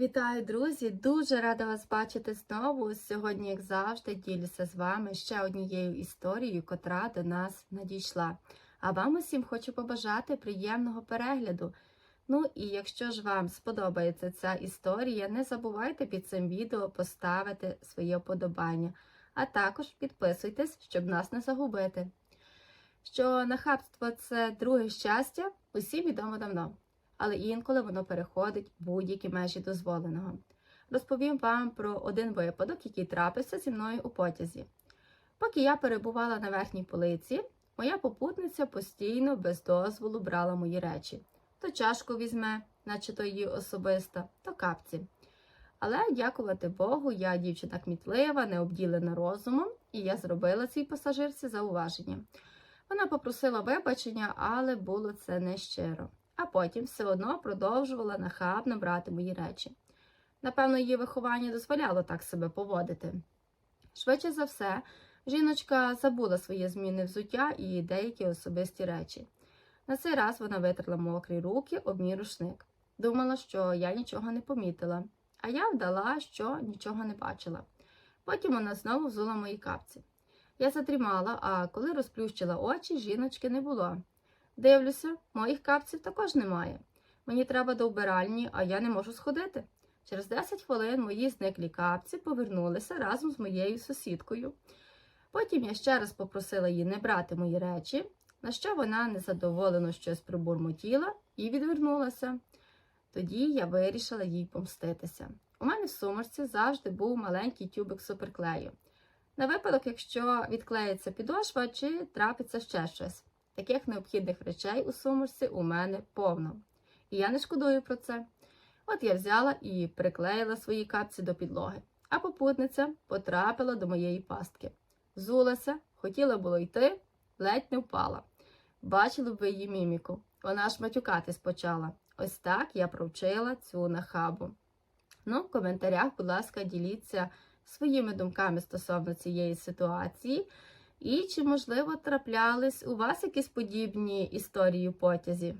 Вітаю, друзі! Дуже рада вас бачити знову. Сьогодні, як завжди, ділюся з вами ще однією історією, котра до нас надійшла. А вам усім хочу побажати приємного перегляду. Ну і якщо ж вам сподобається ця історія, не забувайте під цим відео поставити своє вподобання, а також підписуйтесь, щоб нас не загубити. Що нахабство це друге щастя, усім відомо давно але інколи воно переходить будь-які межі дозволеного. Розповім вам про один випадок, який трапився зі мною у потязі. Поки я перебувала на верхній полиці, моя попутниця постійно без дозволу брала мої речі. То чашку візьме, наче то її особиста, то капці. Але, дякувати Богу, я дівчина кмітлива, не обділена розумом, і я зробила цій пасажирці зауваження. Вона попросила вибачення, але було це нещиро а потім все одно продовжувала нахабно брати мої речі. Напевно, її виховання дозволяло так себе поводити. Швидше за все, жіночка забула своє змінне взуття і деякі особисті речі. На цей раз вона витерла мокрі руки об мій рушник. Думала, що я нічого не помітила, а я вдала, що нічого не бачила. Потім вона знову взула мої капці. Я задрімала, а коли розплющила очі, жіночки не було. Дивлюся, моїх капців також немає. Мені треба до вбиральні, а я не можу сходити. Через 10 хвилин мої зниклі капці повернулися разом з моєю сусідкою. Потім я ще раз попросила її не брати мої речі, на що вона незадоволено щось прибурмотіла і відвернулася. Тоді я вирішила їй помститися. У мене в сумочці завжди був маленький тюбик суперклею. На випадок, якщо відклеїться підошва чи трапиться ще щось. Таких необхідних речей у сумочці у мене повно. І я не шкодую про це. От я взяла і приклеїла свої капці до підлоги, а попутниця потрапила до моєї пастки. Зулася, хотіла було йти, ледь не впала. Бачили б її міміку. Вона аж матюкатись почала. Ось так я провчила цю нахабу. Ну, в коментарях, будь ласка, діліться своїми думками стосовно цієї ситуації. І чи, можливо, траплялись у вас якісь подібні історії у потязі?